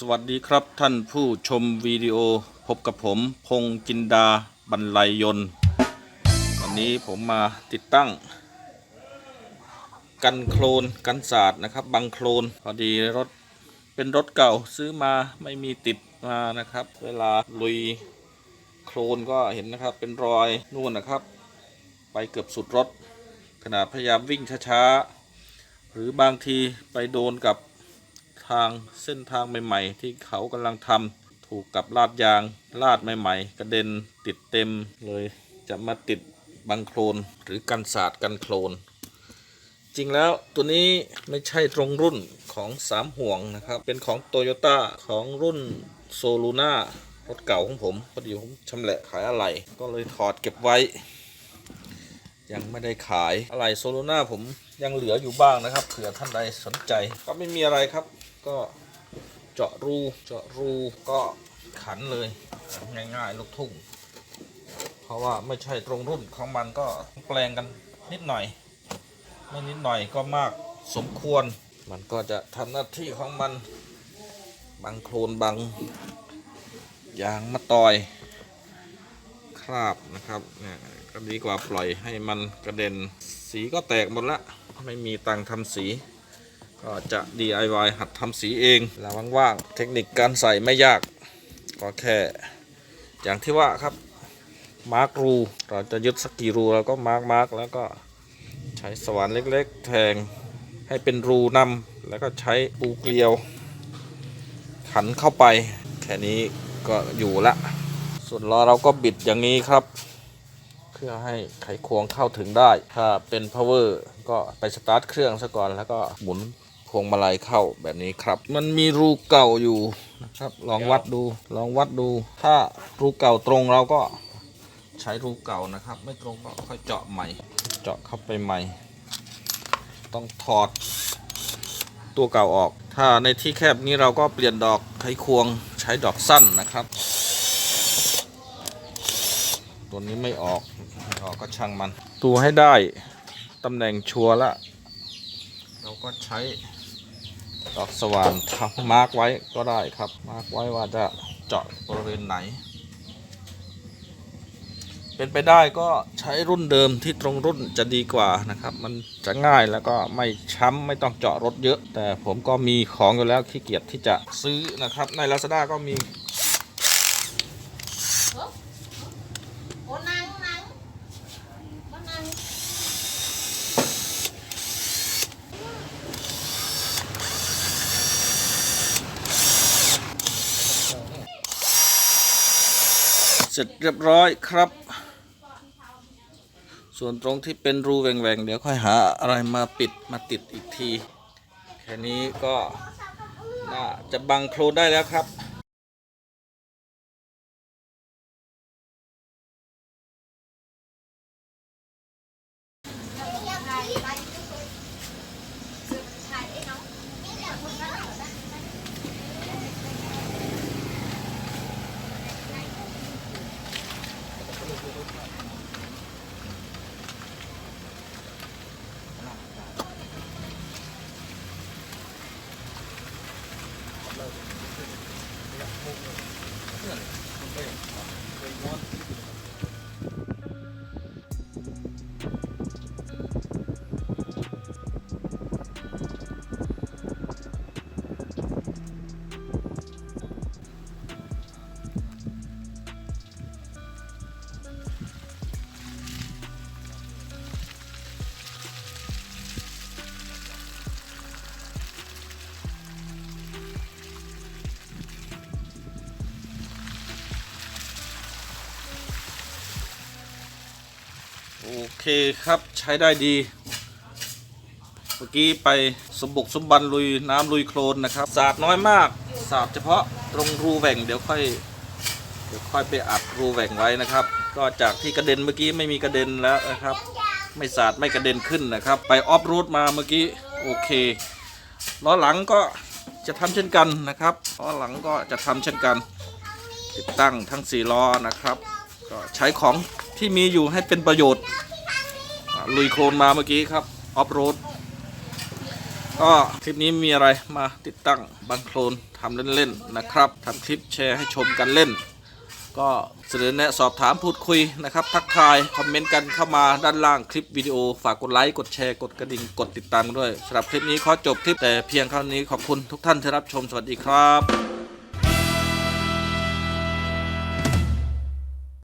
สวัสดีครับท่านผู้ชมวิดีโอพบกับผม พงจินดาบรรลัยยนต์ วันนี้ผมมาติดตั้ง กันโคลนกันศาสตร์นะครับบังโคลนพอดีรถเป็นรถเก่าซื้อมาไม่มีติดมานะครับ เวลาลุยโคลนก็เห็นนะครับเป็นรอยนู่นนะครับ ไปเกือบสุดรถขนาดพยายามวิ่งช้าๆหรือบางทีไปโดนกับ ทางเส้นทางใหม่ ๆ ที่เขากำลังทำถูกกับลาดยางลาดใหม่ ๆ กระเด็นติดเต็มเลยจะมาติดบังโคลนหรือกันศาสตร์กันโคลนจริงแล้วตัวนี้ไม่ใช่ตรงรุ่นของสามห่วงนะครับ เป็นของโตโยต้าของรุ่นโซลูน่ารถเก่าของผมพอดีผมชำแหละขายอะไหล่ก็เลยถอดเก็บไว้ ยังไม่ได้ขายอะไหล่โซลูน่าผมยังเหลืออยู่บ้างนะครับเผื่อท่านใดสนใจ ก็ไม่มีอะไรครับ ก็เจาะรูเจาะรูก็ขันเลยง่ายๆลูกทุ่ง เพราะว่าไม่ใช่ตรงรุ่นของมันก็แปลงกันนิดหน่อยไม่นิดหน่อยก็มากสมควร มันก็จะทำหน้าที่ของมันบังโคลนบังยางมะตอยคราบนะครับเนี่ยก็ดีกว่าปล่อยให้มันกระเด็นสีก็แตกหมดละ ไม่มีตังทำสี ก็จะ DIY หัดทำสีเองเวลาว่างๆ เทคนิคการใส่ไม่ยาก ก็แค่ อย่างที่ว่าครับ มาร์กรู เราจะยึดสักกี่รูเราก็มาร์กมาร์กแล้วก็ใช้สว่านเล็กๆ แทงให้เป็นรูนำแล้วก็ใช้ปูเกลียว ขันเข้าไป แค่นี้ก็อยู่ละ ส่วนล้อเราก็บิดอย่างนี้ครับ เพื่อให้ไขควงเข้าถึงได้ ถ้าเป็น power ก็ไปสตาร์ทเครื่องซะก่อนแล้วก็หมุน วงมาลัยเข้าแบบนี้ครับ มันมีรูเก่าอยู่นะครับ ลองวัดดู ลองวัดดู ถ้ารูเก่าตรงเราก็ใช้รูเก่านะครับ ไม่ตรงก็ค่อยเจาะใหม่ เจาะเข้าไปใหม่ ต้องถอดตัวเก่าออก ถ้าในที่แคบนี้เราก็เปลี่ยนดอกไขควงใช้ดอกสั้นนะครับ ตัวนี้ไม่ออกออกก็ช่างมันดูให้ได้ตำแหน่งชัวร์ละ เราก็ใช้ ดอกสว่านทำมาร์กไว้ก็ได้ครับ มาร์กไว้ว่าจะเจาะบริเวณไหน เป็นไปได้ก็ใช้รุ่นเดิมที่ตรงรุ่นจะดีกว่านะครับ มันจะง่ายแล้วก็ไม่ช้ำไม่ต้องเจาะรถเยอะ แต่ผมก็มีของอยู่แล้วขี้เกียจที่จะซื้อนะครับ ใน Lazada ก็มี โอ้นั่งนั่งมานั่ง เสร็จเรียบร้อยครับ ส่วนตรงที่เป็นรูแหว่งๆ เดี๋ยวค่อยหาอะไรมาปิดมาติดอีกที แค่นี้ก็น่าจะบังโครนได้แล้วครับ โอเคครับใช้ได้ดี เมื่อกี้ไปสมบุกสมบันลุยน้ำลุยโคลนนะครับ สาดน้อยมาก สาดเฉพาะตรงรูแหว่งเดี๋ยวค่อยเดี๋ยวค่อยไปอัดรูแหว่งไว้นะครับ ก็จากที่กระเด็นเมื่อกี้ไม่มีกระเด็นแล้วนะครับ ไม่สาดไม่กระเด็นขึ้นนะครับ ไปออฟโรดมาเมื่อกี้โอเคล้อหลังก็จะทำเช่นกันนะครับล้อหลังก็จะทำเช่นกัน ติดตั้งทั้งสี่ล้อนะครับ ก็ใช้ของ ที่มีอยู่ให้เป็นประโยชน์ ลุยโคลนมาเมื่อกี้ครับออฟโรดก็คลิปนี้มีอะไรมาติดตั้งบังโคลนทำเล่นๆนะครับทำคลิปแชร์ให้ชมกันเล่น ก็เสนอแนะสอบถามพูดคุยนะครับ ทักทาย คอมเมนต์กันเข้ามาด้านล่างคลิปวิดีโอ ฝากกดไลค์กดแชร์กดกระดิ่งกดติดตามด้วยสำหรับคลิปนี้ขอจบคลิปแต่เพียงเท่านี้ขอบคุณทุกท่านที่รับชมสวัสดีครับ